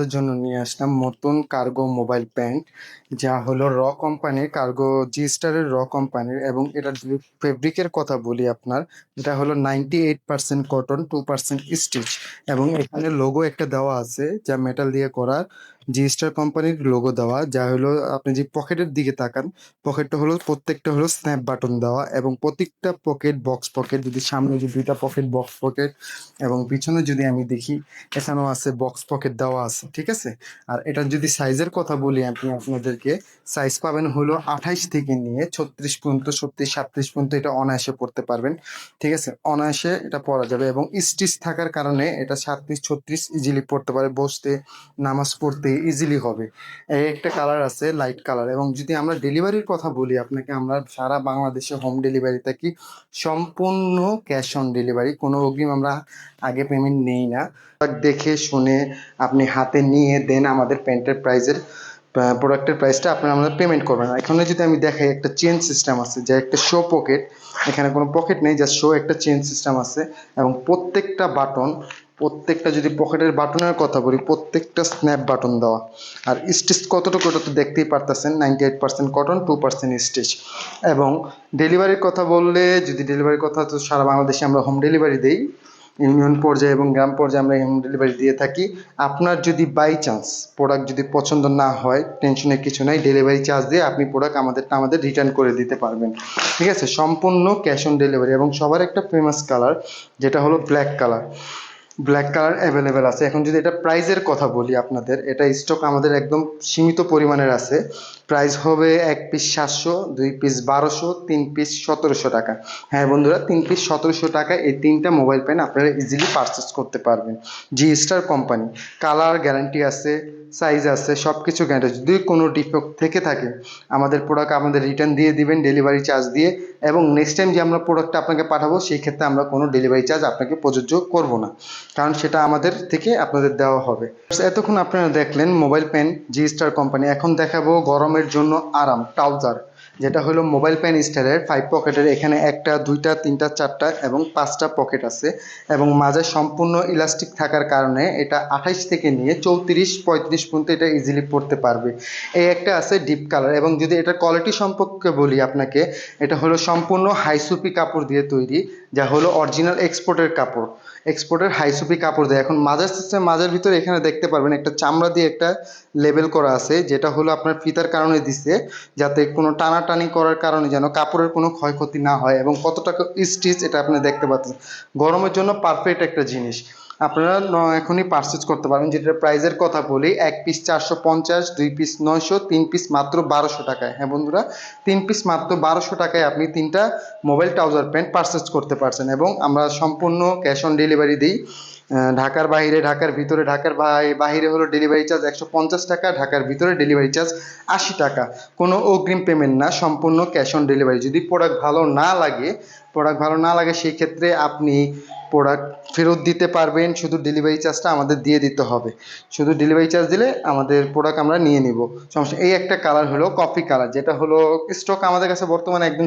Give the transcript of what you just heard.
আপনাদের জন্য নিয়ে আসলাম নতুন কার্গো মোবাইল প্যান্ট, যা হলো র কোম্পানির কার্গো জি স্টারের র কোম্পানির এবং এটার ফেব্রিকের কথা বলি আপনার, যেটা হলো ninety eight percent cotton two percent stitch এবং এখানে লোগো একটা দেওয়া আছে, যা মেটাল দিয়ে করা। জি, স্টার কোম্পানির লোগো দেওয়া, যা হলো আপনি যে পকেটের দিকে তাকান, পকেটটা হলো প্রত্যেকটা হলো স্ন্যাপ বাটন দেওয়া এবং প্রত্যেকটা পকেট বক্স পকেট যদি সামনে যে দুইটা পকেট বক্স পকেট এবং পিছনে যদি আমি দেখি, এখানেও আছে বক্স পকেট দেওয়া আছে, ঠিক আছে? আর এটার যদি সাইজের কথা বলি আপনি আপনাদেরকে সাইজ পাবেন হলো আঠাইশ থেকে নিয়ে ছত্রিশ পর্যন্ত, ছত্রিশ, সাতত্রিশ পর্যন্ত এটা অনায়াসে পড়তে পারবেন, ঠিক আছে? অনায়াসে এটা পরা যাবে এবং স্টিচ থাকার কারণে এটা সাতত্রিশ, ছত্রিশ ইজিলি পড়তে পারে, বসতে, নামাজ পড়তে ইজিলি হবে। একটা কালার আছে লাইট কালার এবং যদি আমরা ডেলিভারির কথা বলি, আপনাকে আমরা সারা বাংলাদেশে হোম ডেলিভারি থাকি, সম্পূর্ণ ক্যাশ অন ডেলিভারি কোনো অগ্রিম আমরা আগে পেমেন্ট নেই না। দেখে, শুনে, আপনি হাতে নিয়ে দেন আমাদের প্যান্টের প্রাইজের প্রোডাক্টের প্রাইসটা আপনারা আমাদের পেমেন্ট করবেন এখানে যদি আমি দেখাই, একটা চেন সিস্টেম আছে, যে একটা শো পকেট এখানে কোনো পকেট নেই জাস্ট শো একটা চেন সিস্টেম আছে। এবং প্রত্যেকটা বাটন প্রত্যেকটা যদি পকেটের বাটনের কথা বলি, প্রত্যেকটা স্ন্যাপ বাটন দেওয়া। আর স্টিচ কতটুকু ওটা তো দেখতেই পারতেছেন ninety eight percent cotton two percent stitch এবং ডেলিভারির কথা বললে, যদি ডেলিভারির কথা তো সারা বাংলাদেশে আমরা হোম ডেলিভারি দিই, ইউনিয়ন পর্যায়ে এবং গ্রাম পর্যায়ে আমরা হোম ডেলিভারি দিয়ে থাকি। আপনার যদি বাই চান্স প্রোডাক্ট যদি পছন্দ না হয় টেনশনের কিছু নাই ডেলিভারি চার্জ দিয়ে আপনি প্রোডাক্ট আমাদেরটা আমাদের রিটার্ন করে দিতে পারবেন। ঠিক আছে? সম্পূর্ণ ক্যাশ অন ডেলিভারি এবং সবার একটা ফেমাস কালার যেটা হলো black colour black colour available আছে। এখন যদি এটা প্রাইজের কথা বলি আপনাদের, এটা স্টক আমাদের একদম সীমিত পরিমাণের আছে। প্রাইস হবে এক পিস সাতশো, দুই পিস বারোশো, তিন পিস সতেরোশো টাকা। হ্যাঁ বন্ধুরা, তিন পিস সতেরোশো টাকা এই তিনটা মোবাইল প্যান আপনারা ইজিলি পারচেস করতে পারবেন। G star company colour guarantee আছে সাইজ আছে সব কিছু গ্যারান্টি যদি কোনো ডিফেক্ট থেকে থাকে, আমাদের প্রোডাক্ট আমাদের রিটার্ন দিয়ে দিবেন ডেলিভারি চার্জ দিয়ে এবং নেক্সট টাইম যে আমরা প্রোডাক্টটা আপনাকে পাঠাবো, সেই ক্ষেত্রে আমরা কোনো ডেলিভারি চার্জ আপনাকে প্রযোজ্য করব না। কারণ সেটা আমাদের থেকে আপনাদের দেওয়া হবে। এতক্ষণ আপনারা দেখলেন mobile pant G star company এখন দেখাবো গরমের জন্য আরাম, ট্রাউজার, যেটা হলো মোবাইল প্যান স্টাইলের ফাইভ পকেটের, এখানে একটা, দুইটা, তিনটা, চারটা এবং পাঁচটা পকেট আছে এবং মাঝে সম্পূর্ণ ইলাস্টিক থাকার কারণে এটা আঠাইশ থেকে নিয়ে চৌত্রিশ, পঁয়ত্রিশ পর্যন্ত এটা ইজিলি পড়তে পারবে। এই একটা আছে ডিপ কালার এবং যদি এটার কোয়ালিটি সম্পর্কে বলি আপনাকে, এটা হলো সম্পূর্ণ হাইসুপি কাপড় দিয়ে তৈরি, যা হলো অরিজিনাল এক্সপোর্টের কাপড়। এক্সপোর্টের হাইসুপি কাপড় দেয়। এখন মাজার সিস্টেম মাজার ভিতরে এখানে দেখতে পারবেন একটা চামড়া দিয়ে একটা লেবেল করা আছে, যেটা হলো আপনার ফিতার কারণে দিছে, যাতে কোনো টানাটানি করার কারণে যেন কাপড়ের কোনো ক্ষয়ক্ষতি না হয় এবং কত টাকা স্টিচ এটা আপনি দেখতে পাচ্ছেন। গরমের জন্য পারফেক্ট একটা জিনিস। আপনারা এখনই পারচেজ করতে পারবেন। যেটার প্রাইজের কথা বলি, এক পিস চারশো পঞ্চাশ, দুই পিস নয়শো, তিন পিস মাত্র বারোশো টাকায়। হ্যাঁ বন্ধুরা, তিন পিস মাত্র বারোশো টাকায় আপনি তিনটা মোবাইল ট্রাউজার প্যান্ট পারচেজ করতে পারছেন এবং আমরা সম্পূর্ণ ক্যাশ অন ডেলিভারি দিই। ঢাকার বাইরে, ঢাকার ভিতরে, ঢাকার বাহিরে হলো ডেলিভারি চার্জ একশো পঞ্চাশ টাকা, ঢাকার ভিতরে ডেলিভারি চার্জ আশি টাকা। কোনো অগ্রিম পেমেন্ট না, সম্পূর্ণ ক্যাশ অন ডেলিভারি যদি প্রোডাক্ট ভালো না লাগে প্রোডাক্ট ভালো না লাগে, সেই ক্ষেত্রে আপনি প্রোডাক্ট ফেরত দিতে পারবেন। শুধু ডেলিভারি চার্জটা আমাদের দিয়ে দিতে হবে। শুধু ডেলিভারি চার্জ দিলে আমাদের প্রোডাক্ট আমরা নিয়ে নিব। সমস্যা, এই একটা কালার হলো কফি কালার যেটা হলো স্টক আমাদের কাছে বর্তমানে একদম